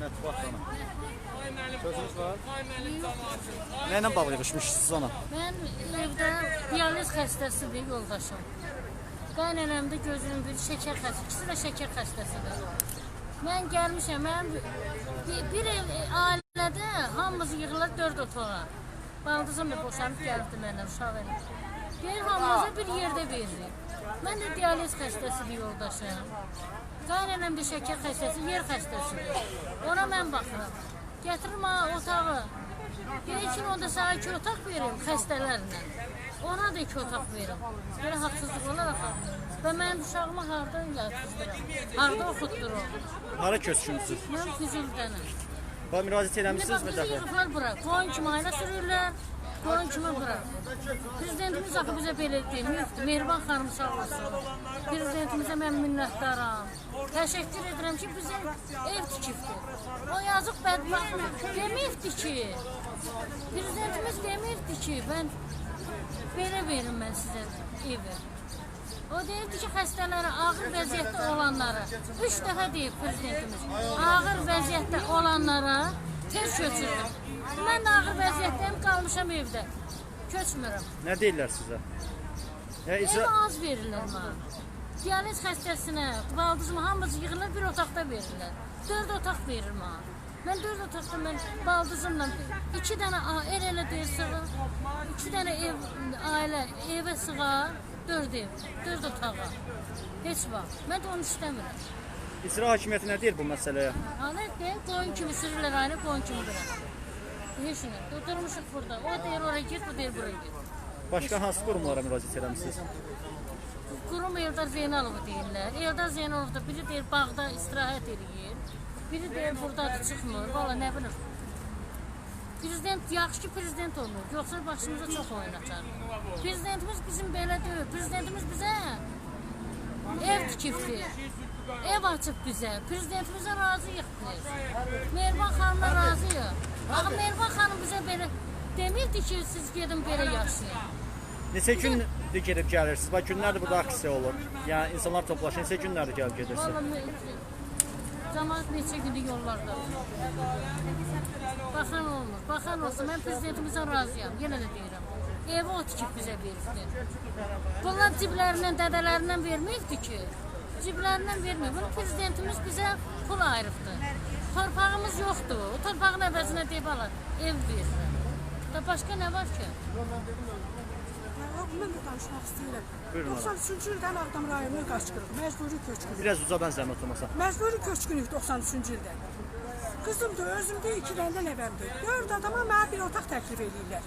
Mətbuat sana. Sözünüz var? Nə ilə bağlı yığışmışsınız ana? Mən evdə dializ xəstəsidir yoldaşım. Qan nənəmdə gözünün biri şəkər xəstəsi, ikisi də şəkər xəstəsidir. Mən gəlmişəm, mən bir, bir ev e, ailədə hamımız yığılır dörd otağa. Baldızım bir boşanıb gəldi məndən, uşaq eləyir. Deyir hamımıza bir yerdə veririk. Mən də dializ xəstəsidir yoldaşım. Qaynanəm də şəkər xəstəsi, yer xəstəsidir. Ona mən baxıram. Gətirim ha otağı. Deyir ki, onda sana iki otaq verim xəstələrlə. Ona da iki otaq verim. Belə haqsızlıq olar axı. Və mənim uşağımı harda yatırdıram? Harda oxutdurum? Hara köçkünsüz? Mən Füzuldanım. Bax müraciət İndi eləmisiniz bax mi bizi dəfə? yığıblar bura. Qoyun kimi ayna sürürlər. Qoyun kimi bura. Prezidentimiz axı bizə belə demir. Mehriban xanım sağ olsun. Prezidentimizə mən minnətdaram. Təşəkkür edirəm ki, bizə ev tikibdir. O yazıq bədbaxt demirdi ki, prezidentimiz demirdi ki, mən belə verim mən sizə evi. O deyirdi ki, xəstələrə, ağır vəziyyətdə olanlara, üç dəfə deyib prezidentimiz, ağır vəziyyətdə olanlara tez köçürün. Mən də ağır vəziyyətdəyim, qalmışam evdə. Köçmürəm. Nə deyirlər sizə? Ya Ev icra az verirlər mənə. Dializ xəstəsinə, baldızıma hamımız yığılır, bir otaqda verirlər. Dörd otaq verir mənə. Mən dörd otaqda mən baldızımla iki dənə a- el elə deyir sığır, iki dənə ev, ailə evə sığar, dörd ev, dörd otağa. Heç vaxt. Mən də onu istəmirəm. İcra hakimiyyəti nə deyir bu məsələyə? Anette koyun kimi sürürlər aynı koyun kimi bırak. Heç nə. Durmuşuq burada. O deyir oraya git, bu deyir buraya git. Başqa hansı qurumlara müraciət eləmisiniz? Kurum Eldar Zeynalov deyirlər. Eldar Zeynalov da biri deyir bağda istirahət edir. Biri deyir buradadır çıxmır. Valla nə bilir. Prezident yaxşı ki prezident olmur. Yoxsa başımıza çox oyun açar. Prezidentimiz bizim belə deyil. Prezidentimiz bizə ev tikibdir. Ev açıb bizə. Prezidentimizə razıyıq biz. Mehriban xanımla razıyıq. Axı Mehriban xanım bizə belə demirdi ki, siz gedin belə yaşayın. Neçə gündür gedib gəlirsiniz? Bax günlərdir burada aksiya olur. Yəni insanlar toplaşır. Neçə günlərdir gəlib gedirsiniz? Cəmaət neçə gündür yollarda. Baxan olmur. Baxan olsun. Mən prezidentimizdən razıyam. Yenə də deyirəm. Evi o tikib bizə veribdir. Bunlar ciblərindən, dədələrindən verməkdir ki. Ciblərindən vermir. Bunu prezidentimiz bizə pul ayırıbdır. Torpağımız yoxdur. O torpağın əvəzinə deyib alır. Ev verir. Da başqa nə var ki? Mən də danışmaq istəyirəm. Buyurun, 93-cü ildən Ağdam rayonuna qaçqırıq. Məcburi köçkün. Biraz ucadan zəhmət olmasa. Məcburi köçkünük 93-cü ildə. Qızım da özüm də iki dənə də nəvəmdir. Dörd adama mənə bir otaq təklif eləyirlər.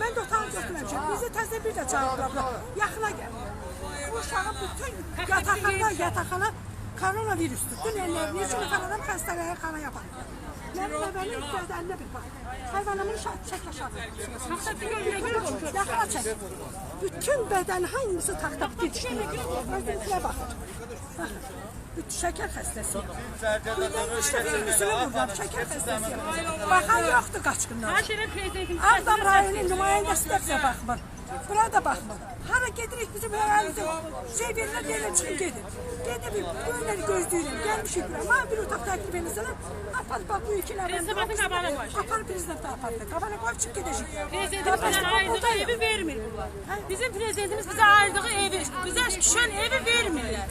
Mən də otağı götürməmişəm. Bizi təzə bir də çağırdılar. Yaxına gəl. Bu uşağı bütün yataqxana, yataqxana koronavirüsdür. Dünənlər neçə nəfər adam xəstəliyə xana yapar. Mənim nəvəmin bədəninə bir bax. Hayvanımın şart çək aşağı. Yaxına çək. Bütün bədəni hamısı taxta bitişdi. Özünə baxır. Baxın. Üç şəkər xəstəsiyəm. Quyudan işlədim, üzümü vurdum, şəkər xəstəsiyəm. Baxan yoxdur qaçqınlar. Ağdam rayonunun nümayəndəsi də bizə baxmır. Bura da baxmır. Hara gedirik bizim həyəlimizə şey verirlər, deyirlər çıxın gedin. Gedib, böylələri gözləyirəm. Gəlmişik bura. Mənə bir otaq təklif edirsən. Apar bax bu iki nəfər. Prezident qabana qoy. Apar prezident də apar. Qabana qoyub çıx gedəcək. Prezidentimiz ayırdığı evi vermir bunlar. Bizim prezidentimiz bizə ayırdığı evi, bizə düşən evi vermirlər.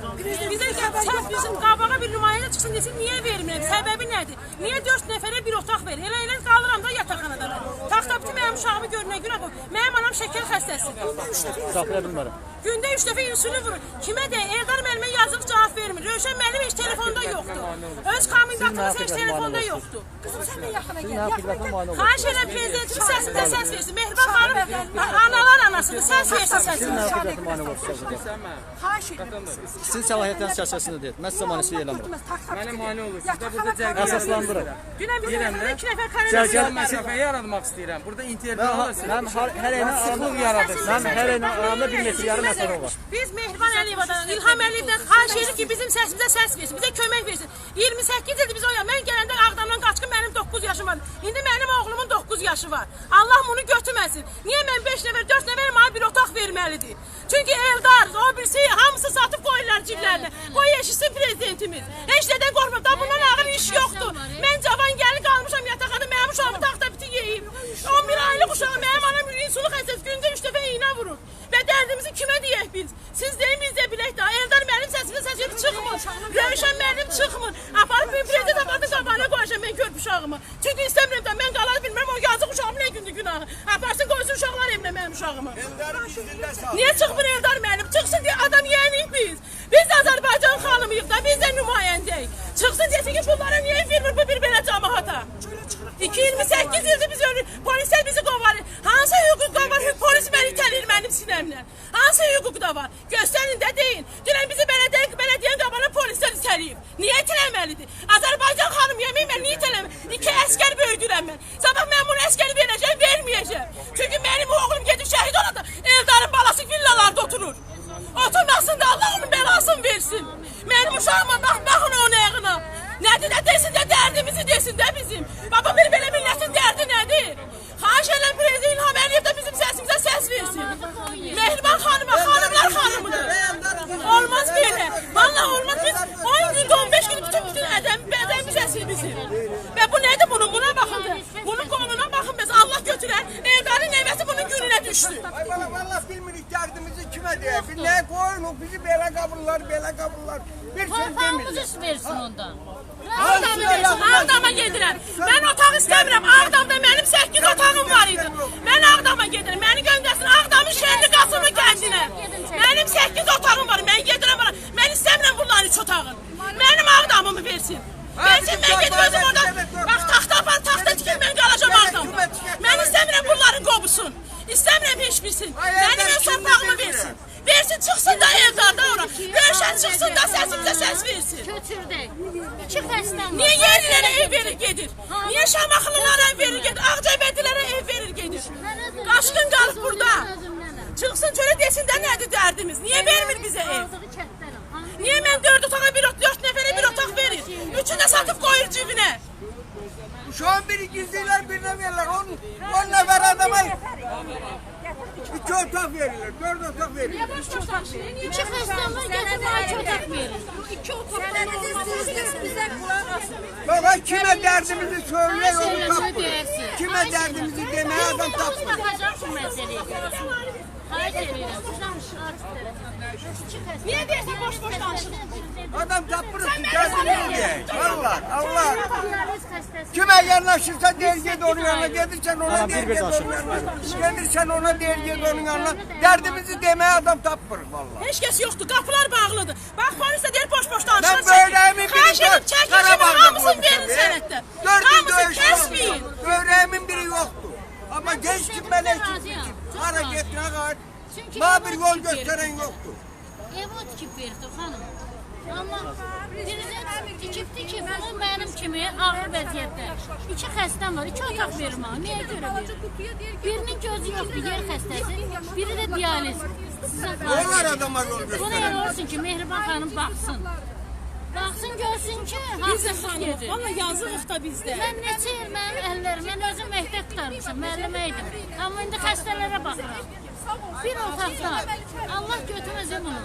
Bizə çat bizim qabağa bir nümayəndə çıxsın desin, niyə vermirlər? Səbəbi nədir? Niyə 4 nəfərə bir otaq verir? Elə elə qalıram da yataqxanada. Taxta bütün mənim uşağımı görünə görə bu. Mənim anam şəkər xəstəsidir. Saxlaya bilmərəm. Gündə 3 dəfə insülin vurur. Kimə də Eldar müəllimə yazıq cavab vermir. Rövşən müəllim heç telefonda yoxdur. Öz komendatımız heç telefonda yoxdur. Qızım sən də yaxına gəl. Yaxına gəl. Xahiş edirəm prezidentimiz səsimdə səs versin. Mehriban xanım analar anasıdır. Səs versin olursunuz? Xahiş edirəm. Sizin səlahiyyətləriniz çərçivəsində deyil. Mən sizə maneçilik eləmirəm. Mənə mane olur. Siz də burada cərgə Əsaslandırın. Dünən bir dənə iki nəfər Cərgə- karantin Mən məsafə yaratmaq istəyirəm. Burada Mən, alırsınız. mən hər, hər Sıxlıq yaradırsınız. Mən hər eyni aramda bir metr yarım məsafə var. Biz Mehriban Əliyevadan, İlham Əliyevdən xahiş edirik ki, bizim səsimizə səs versin, bizə kömək versin. 28 ildir biz oya. Mən gələndə Ağdamdan qaçqın mənim 9 yaşım var. İndi mənim oğlumun 9 yaşı var. Allah bunu götürməsin. Niyə mən 5 nəfər, 4 nəfər mənə bir otaq verməlidir? Çünki Eldar, o birisi hamısı satıb qoyurlar ciblərinə. Qoy eşitsin prezidentimiz. Heç nədən qorxma. Da bundan ağır iş yoxdur. Mən cavan gəl uşağı, mənim evliyim. 11 aile kuşağı benim anam insanlık esas günde üç defa iğne vurur. Ve derdimizi kime diye? Versin. Versin mən gedim özüm orada. Bax taxta apar, taxta tikir mən qalacam Ağdamda. Mən istəmirəm bunların qobusun. İstəmirəm heç bilsin. Mənim öz torpağımı versin. Versin çıxsın da evdarda ora. Görüşən çıxsın da səsimizə səs versin. Köçürdük. İki xəstəm. Niye yerlilere ev verir gedir? Niye Şamaxılılara ev verir gedir? Ağcabədilere ev verir gedir? Qaşqın qalıb burada. Çıxsın çölə desin də nədir dərdimiz? Niyə vermir bizə ev? Niyə mən dörd otağa bir ot, dörd verir? Üçünü də satıb qoyur cibinə. Şu an biri gizliler birine verirler. On, on nefer adama iki otak verirler. Dört otak verirler. İki xəstəm var, getir bana iki otaq verin. Baba kime derdimizi söyle onu ödeyersin. Kime derdimizi demeye adam bu məsələyə. Xahiş edirəm. İki xəstəm. Niyə deyirsən boş-boş danışır? Adam ki derdimizi diye. Allah Allah. Kime yanaşırsa der git onun yanına gelirsen ona der git taşın. onun yanına. Gelirsen ona der git onun yanına. Derdimizi demeye adam tapmıyor vallahi. Heç kəs yoxdur, qapılar bağlıdır. Bax polis də deyir boş-boş danışır. Ben böğreğimin Xahiş biri çəkin Karabağ'da verin bulmuşum. Hamısını dövüş kəsməyin. oldu. Böğreğimin biri yoktu. Ama ben ekiptim. Çok Para razıyam. getire kadar. Bana bir yol gösteren yoktu. Ev o tikib verdi xanım. Amma prezident tikibdi ki, bunu mənim kimi ağır vəziyyətdə. İki xəstəm var, iki otaq verim ha. Niyə görə verir? Birinin gözü yoxdur, yer xəstəsi, biri də dializ. Onlar adama yol Bunu gösteren. elə olsun ki, Mehriban xanım baxsın. Baxsın, görsün ki, haqsız xanım, valla yazığıq da bizdə. Mən neçə il mənim əllərim, mən özüm məktəb tutarmışam, müəllimə idim. Amma indi xəstələrə baxıram. Bir otaqda Allah götürməsin bunu.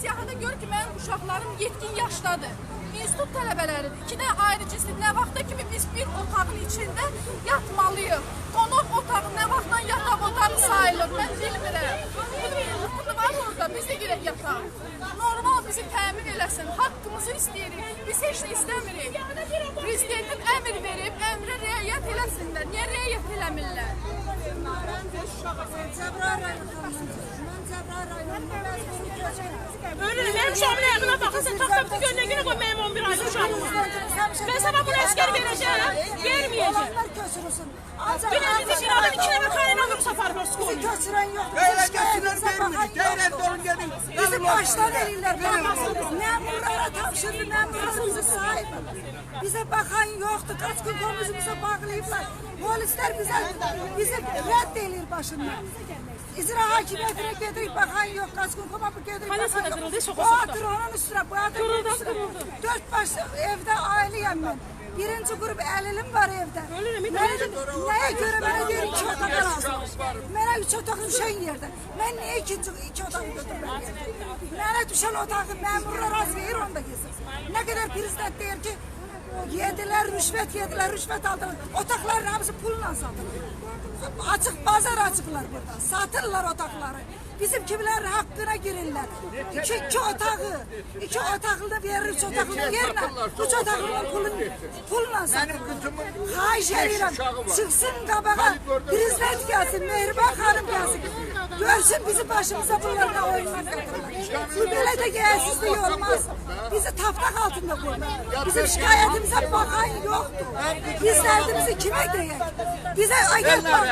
Siyahıda gör ki, mənim uşaqlarım yetkin yaşdadır. İnstitut tələbələridir. İki də ayrı cinsli nə vaxta kimi biz bir otağın içində yatmalıyıq. Qonaq otağı nə vaxtdan yataq otağı sayılır, mən bilmirəm. Bu var orada, biz də girək yataq. Normal bizi təmin eləsin, haqqımızı istəyirik. Biz heç nə istəmirik. Prezidentin əmr verib, əmrə riayət eləsinlər. Niyə riayət eləmirlər? Ölürüm, mənim uşağımın ayağına baxın, sən taxtabda gönlə günə qoy mənim 11 aylı uşağımı. Mən sabah bunu əskər verəcəm, verməyəcəm. Dünən bizi bir adam iki nəfər kayın alırıq safarı skolu. Köçürən yox. Devletçiler vermiyor. Devlet doğru gelin. Bizi baştan. Bakmasınız. Memurlara tapşırdı. Memurlar bizi sahip. Bize bakan yoktu. Kaç gün komşumuza bağlayıplar. Polisler bize bizi reddelir başından. İcra hakimiyetine getirip bakan yok. Kaç gün koma getirip bakan yok. kırıldı, soka Bu soka. atır onun üstüne. Bu atır onun Kırıldı, üstüne. kırıldı. Dört baş evde aileyim ben. Birinci grup elilim var evde. Ölürüm, bir Neye, neye göre bana diyor iki otak lazım. Bana üç otak düşen yerde. Ben niye ikinci iki otak götürmem? Bana düşen otağı memurlar az verir onda gitsin. Ne kadar prezident der ki Yediler rüşvet yediler rüşvet aldılar. Otakların hamısı pulla satılır. Açık pazar açıklar burada. Satırlar otakları. Bizim kimler hakkına girirler. İki, iki otağı, iki otaklı verir, üç otaklı yerine. Üç otaklının pulun, pulla satılır. Haş edirəm. Çıksın kabağa, Prezident gelsin, Mehriban Hanım gelsin. Görsün bizim başımıza bunlarla oynuyorlar. Bu böyle de gelsizliği olmaz. Bizi taptak altında koyma. Bizim şikayetimize bakan yoktu. Biz derdimizi kime diyek? Bize ayıp bak.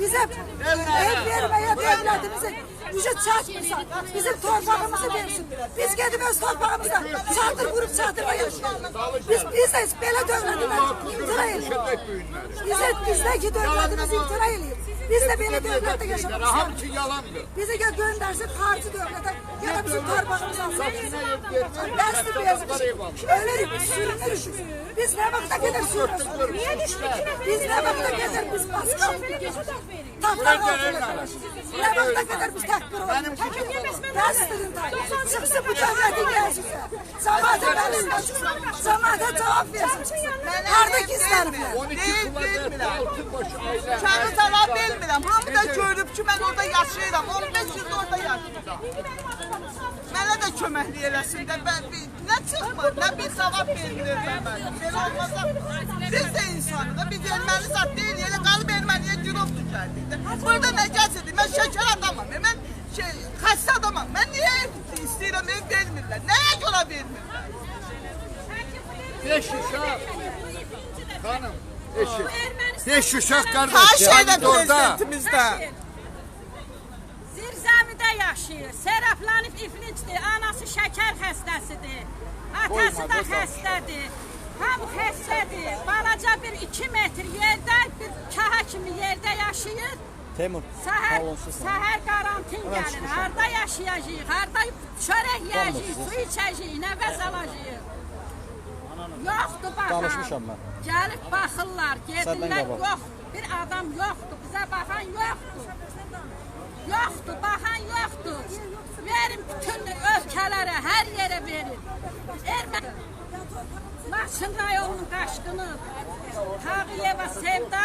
Bize ev vermeye devletimize gücü çatmırsa bizim torpağımızı versin. Biz gidip öz torpağımızda çadır kurup çadırda yaşayalım. Biz, biz de böyle devletine imtina ediyoruz. Bize, bizdeki devletimiz imtina ediyor. Biz de böyle devlette yaşamak Hamısı yalandır. Bizi ya göndersin harcı devlete ya da bizim torpağımızı alsın. Dersi versin. Ölürük, sürünürüz. Biz ne vakta kadar sürünürüz? Niye düştük? Biz ne vakta kadar biz baskı Tafrak altında çalışırız. Ne vakta kadar biz takbir oluruz? Dersirin Çıksın bu devletin gelsin. Zamata versin. Zamata cevap versin. Nerede gizlenirler? 12 kuvvet altın başı aile. Kəndi tərəf bilmirəm. Hamı da görüb ki, mən orada yaşayıram. 15 ildir orada yaşayıram. Mənə də köməklik eləsin də. Mən nə çıxmır, nə bir cavab verilir mənə. Belə olmasa biz də insanıq da. Biz erməni zat deyil. Elə qalıb erməniyə girov düşərdik də. Burada nə gəzirdik? Mən şəkər adamam. Mən şey, xəstə adamam. Mən niyə istəyirəm, ev vermirlər? Nəyə görə vermirlər? Beş uşaq. Hanım. Eşit. Beş Her kardeş. şeydə Yani orada. prezidentimizdə. Zirzəmidə yaşayır. Seraflanıb iflicdir. Anası şəkər xəstəsidir. Atası da xəstədir. Hamı xəstədir. Balaca bir 2 metr yerdə bir kaha kimi yerdə yaşayır. Teymur, Səhər, səhər qarantin gəlir. Harda yaşayacağıq? Harda çörək yeyəcəyik, su içəcəyik, nəfəs alacağıq? Yoxdur baxan. Danışmışam mən. Gəlib baxırlar, qabaq. yox. Bir adam yoxdur, bizə baxan yoxdur. Yoxdur, baxan yoxdur. Verin bütün ölkələrə, hər yerə verin. Erməni. Laçın rayonunun qaşqını, Tağıyeva Sevda,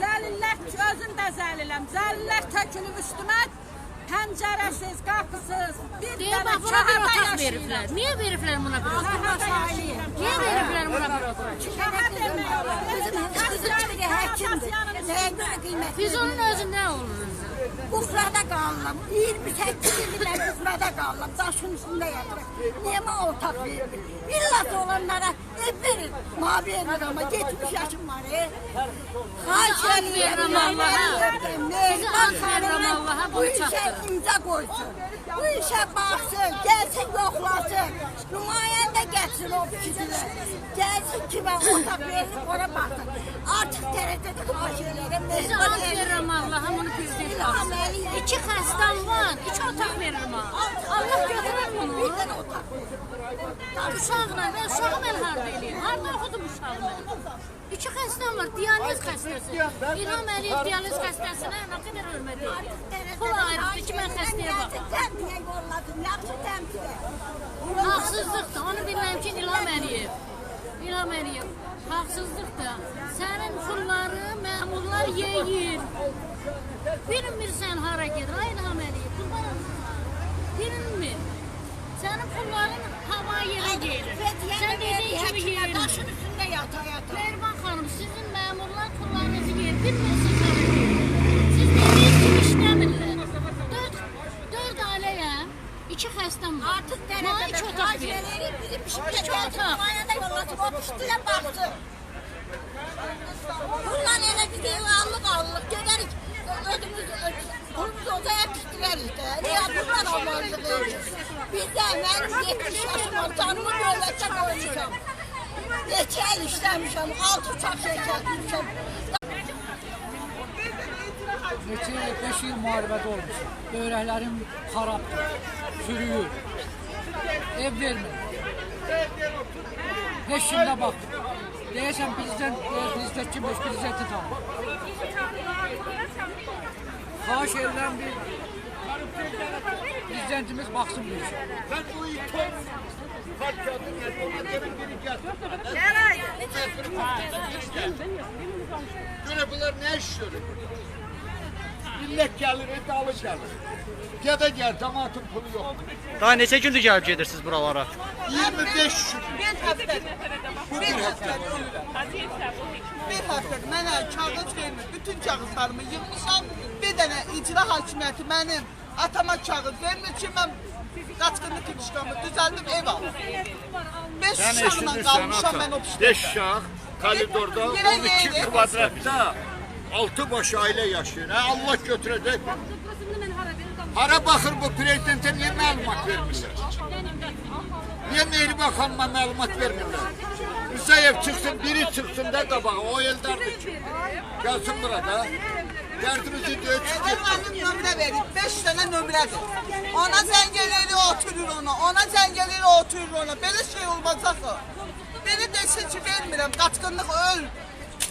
zəlillər, özüm də zəliləm. Zəlillər tökülüb üstümə, pəncərəsiz, qapısız, bir Deyir dənə bax buna bir kahada otaq yaşayıram. veriblər. Niyə veriblər buna bir otaq? Kahada yaşayıram. Niyə veriblər buna bir otaq? Kaha demək olar. Biz onun özü nə olur? Buxrada qaldım. 28 ildir mən buxrada qaldım. Daşın üstündə yatıram. Niyə mənə otaq vermir? İllat olanlara ev verin. Ma vermir ama 70 yaşım var. E. Verirəm Allaha. Ad verirəm Allaha, Bu çatdır. imza qoysun. Bu işə baxsın, gəlsin yoxlasın. Nümayəndə gətirsin o kişilər. Gəlsin kimə otaq verilib ora baxsın. Artıq dərəcədə xahiş edirəm. Bizi ad verirəm Allaha, bunu baxsın. Əliyev. İki xəstəm var, iki otaq veririm ha. Allah götürür bunu. Bir dənə otaq. Uşaqla, və uşağı mən harda eləyim? Harda oxudum uşağı mən? İki xəstəm var, dializ xəstəsi. İlham Əliyev dializ xəstəsinə nə qədər hörmət edir? Pul ayrıdır ki, mən xəstəyə baxım. Haqsızlıqdır, onu bilməm ki, İlham Əliyev. İlham Əliyev, haqsızlıqdır. Sənin pulları məmurlar yeyir. Bilmirsən hara gedir, ay İlham Əliyev, olsun. Bilmir. Sənin pulların hava yerə gelir. Sən dediyin kimi yerin. Yata yata. Mehriban xanım, sizin məmurlar pullarınızı yer, gedir. Siz dediyiniz kimi işləmirlər. Dörd, dörd ailəyəm, iki xəstəm var. Otaq xahiş verin. edirik, bizim işimizə otaq. gəlsin, nümayəndə yollasın, o üstünə baxsın. Bundan elə biz elanlıq alırıq, gedərik, ödümüz, pulumuzu odaya tikdirərik də. Niyə bunlar almalıyıq? Biz də mənim 70 yaşım var, canımı dövlətdə qoymuşam. Neçə il işləmişəm, altı uşaq şirkətmişəm. Neçə il, 5 il müharibədə olmuş. Böyrəklərim xarabdır, çürüyür. Ev vermir. Beş ildə baxdım. Deyəsən deyir, prezident kimmiş, prezidenti tanır. Xahiş edirəm bir Prezidentimiz baksın bu işe. Sen bu itom Fatiha'nın ona gelin biri gelsin. Göre bunlar ne işiyor? Millet gelir, et alır gelir. Ya da gel, damatın pulu yok. Daha neçə gündür gəlib gedirsiniz buralara? 25 gün. Bir həftə. Bir həftə ölürəm. Bir həftə mənə kağız vermir. Bütün kağızlarımı yığmışam. Bir dənə icra hakimiyyəti mənim atama ki, mən qaçqınlıq ilişkamı düzəldim ev aldım. 5 Sen uşaqla eşitmişsin qalmışam mən o pişdə. 5 uşaq koridorda Yine 12 yeğenim. kvadratda 6 baş aile yaşıyor. Ha, Allah götürecek. Hara baxır bu prezidentə niyə məlumat vermirlər? Niyə Mehri Bakanıma məlumat vermirlər? Rüzəyev çıxsın, biri çıxsın da qabağa, o eldardır ki. Gəlsin burada. Dərdimizi döyüb Evdə mənim nömrə verib, 5 dənə nömrədir. Ona zəng eləyir, oturur ona. Ona zəng eləyir, oturur ona. Belə şey olmaz axı. Biri desin ki, vermirəm, qaçqınlıq öl.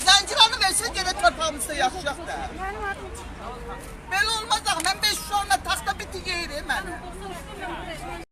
Zənciranı versin, gələ torpağımızda yaşayaq da. Belə olmaz axı. Mən 5 uşaqla taxta biti yeyirim mənə.